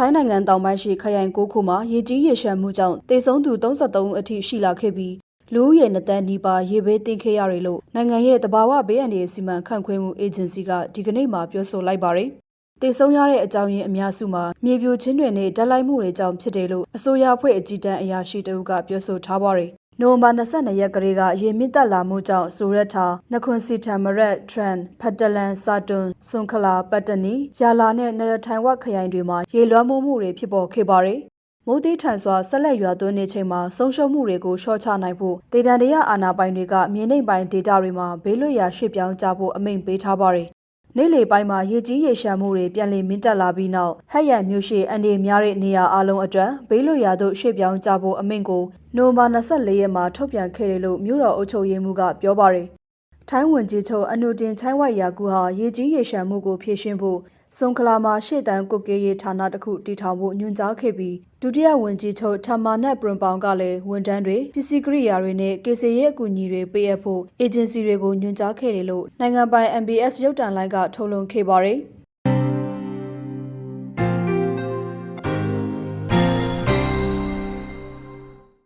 ထိုင်းနိုင်ငံတောင်ပိုင်းရှိခရိုင်၉ခုမှာရေကြီးရေရှမ်းမှုကြောင့်တေဆုံးသူ33ဦးအထိရှိလာခဲ့ပြီးလူဦးရေနှစ်သန်းနီးပါးရေဘေးသင့်ခဲ့ရတယ်လို့နိုင်ငံရဲ့တဘာဝဘေးအန္တရာယ်စီမံခန့်ခွဲမှုအေဂျင်စီကဒီကနေ့မှပြောဆိုလိုက်ပါတယ်။တေဆုံးရတဲ့အကြောင်းရင်းအများစုမှာမြေပြိုခြင်းတွေနဲ့ဓာတ်လိုက်မှုတွေကြောင့်ဖြစ်တယ်လို့အစိုးရအဖွဲ့အကြီးတန်းအရာရှိတအုပ်ကပြောဆိုထားပါတယ်။ နိုဝင်ဘာ22ရက်ကလေးကရေမြင့်တက်လာမှုကြောင့်ဆိုရက်ထာနခွန်စီတံမရက်ထရန်ဖတ်တလန်စာတွန်ဆွန်ခလာပတ်တနီယာလာနဲ့နရထိုင်ဝခရိုင်တွေမှာရေလွှမ်းမိုးမှုတွေဖြစ်ပေါ်ခဲ့ပါတယ်။မိုးသေးထန်စွာဆက်လက်ရွာသွန်းနေချိန်မှာဆုံးရှုံးမှုတွေကိုရှော့ချနိုင်ဖို့ဒေသန္တရအာဏာပိုင်တွေကမြေနိမ့်ပိုင်းဒေတာတွေမှာဘေးလွတ်ရာရွှေ့ပြောင်းကြဖို့အမိန့်ပေးထားပါတယ်။ နေ့လေပိုင်းမှာရေကြီးရေရှမ်းမှုတွေပြန်လည်မြင့်တက်လာပြီးနောက်ဟက်ရန်မြို့ရှိအန်ဒီများတဲ့နေရာအလုံးအတွက်ဘေးလွတ်ရာသို့ရွှေ့ပြောင်းကြဖို့အမိန့်ကိုနိုဝင်ဘာ24ရက်မှာထုတ်ပြန်ခဲ့တယ်လို့မြို့တော်အုပ်ချုပ်ရေးမှူးကပြောပါတယ်။ထိုင်းဝန်ကြီးချုပ်အနုတင်ချိုင်းဝိုက်ယာကူဟာရေကြီးရေရှမ်းမှုကိုဖြေရှင်းဖို့ စုံခလာမှာရှေ့တန်းကုတ်ကေးရေးဌာနတစ်ခုတည်ထောင်ဖို့ညွှန်ကြားခဲ့ပြီးဒုတိယဝန်ကြီးချုပ်ထမာနက်ပရွန်ပောင်ကလည်းဝန်ထမ်းတွေပစ္စည်းကိရိယာတွေနဲ့ကေစီရဲ့အကူအညီတွေပေးအပ်ဖို့အေဂျင်စီတွေကိုညွှန်ကြားခဲ့တယ်လို့နိုင်ငံပိုင် MBS ရုပ်တံလိုင်းကထုတ်လွှင့်ခဲ့ပါတယ်။